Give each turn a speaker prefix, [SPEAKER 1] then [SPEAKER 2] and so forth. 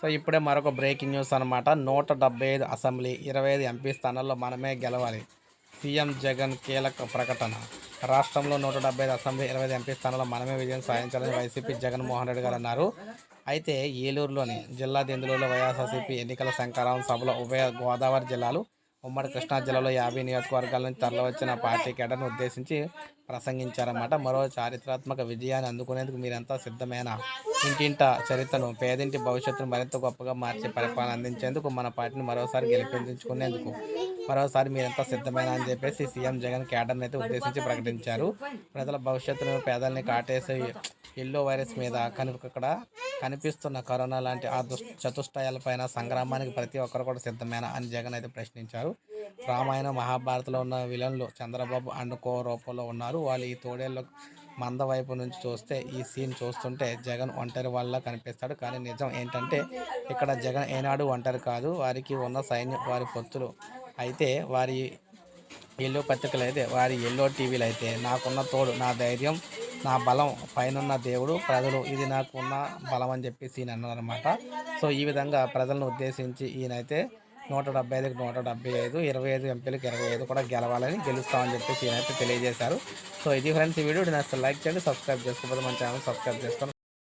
[SPEAKER 1] So ఇప్పుడే మరొక breaking news అనమాట నూట డెబ్బై ఐదు అసెంబ్లీ ఇరవై ఐదు ఎంపీ స్థానాల్లో మనమే గెలవాలి. సీఎం జగన్ కీలక ప్రకటన. రాష్ట్రంలో నూట డెబ్బై ఐదు అసెంబ్లీ ఇరవై ఐదు ఎంపీ స్థానాల్లో మనమే విజయం సాధించాలని వైసీపీ జగన్మోహన్ రెడ్డి గారు అన్నారు. అయితే ఏలూరులోని జిల్లా దెందులూరులో వైఎస్ఆర్సీపీ ఎన్నికల శంకరావం సభలో ఉభయ గోదావరి జిల్లాలు ఉమ్మడి కృష్ణా జిల్లాలో యాభై నియోజకవర్గాల నుంచి తరలివచ్చిన పార్టీ కేటర్ను ఉద్దేశించి ప్రసంగించారన్నమాట. మరో చారిత్రాత్మక విజయాన్ని అందుకునేందుకు మీరంతా సిద్ధమైన? ఇంటింట చరిత్రను పేదింటి భవిష్యత్తును మరింత గొప్పగా మార్చి పరిపాలన అందించేందుకు మన పార్టీని మరోసారి గెలిపించుకునేందుకు. మరోసారి మీరంతా సిద్ధమైన అని చెప్పేసి సీఎం జగన్ కేడర్ని అయితే ఉద్దేశించి ప్రకటించారు. ప్రజల భవిష్యత్తును పేదల్ని కాటేసే ఎల్లో వైరస్ మీద కనుక ఇక్కడ కనిపిస్తున్న కరోనా లాంటి ఆ దుష్ చతుష్టయాలపైన సంగ్రామానికి ప్రతి ఒక్కరు కూడా సిద్ధమేనా అని జగన్ అయితే ప్రశ్నించారు. రామాయణ మహాభారతంలో ఉన్న విలన్లు చంద్రబాబు అండ్ కో రూపంలో ఉన్నారు. వాళ్ళు ఈ తోడేళ్ళు మంద వైపు నుంచి చూస్తే ఈ సీన్ చూస్తుంటే జగన్ ఒంటరి వాళ్ళ కనిపిస్తాడు. కానీ నిజం ఏంటంటే ఇక్కడ జగన్ ఏనాడు ఒంటరి కాదు. వారికి ఉన్న సైన్యం వారి పొత్తులు అయితే వారి ఎల్లో పత్రికలు అయితే వారి ఎల్లో టీవీలు అయితే నాకున్న తోడు నా ధైర్యం నా బలం పైనున్న దేవుడు ప్రజలు ఇది నాకు ఉన్న బలం అని చెప్పేసి ఈయన అన్నారనమాట సో ఈ విధంగా ప్రజలను ఉద్దేశించి ఈయనైతే నూట డెబ్బై ఐదుకి నూట డెబ్బై ఐదు ఇరవై ఐదు ఎంపీలకు ఇరవై ఐదు కూడా గెలవాలని గెలుస్తామని చెప్పేసి ఈయనైతే తెలియజేశారు. సో ఇది ఫ్రెండ్స్ ఈ వీడియో నచ్చితే లైక్ చేయండి సబ్స్క్రైబ్ చేసుకోకపోతే మన ఛానల్ సబ్స్క్రైబ్ చేసుకోండి.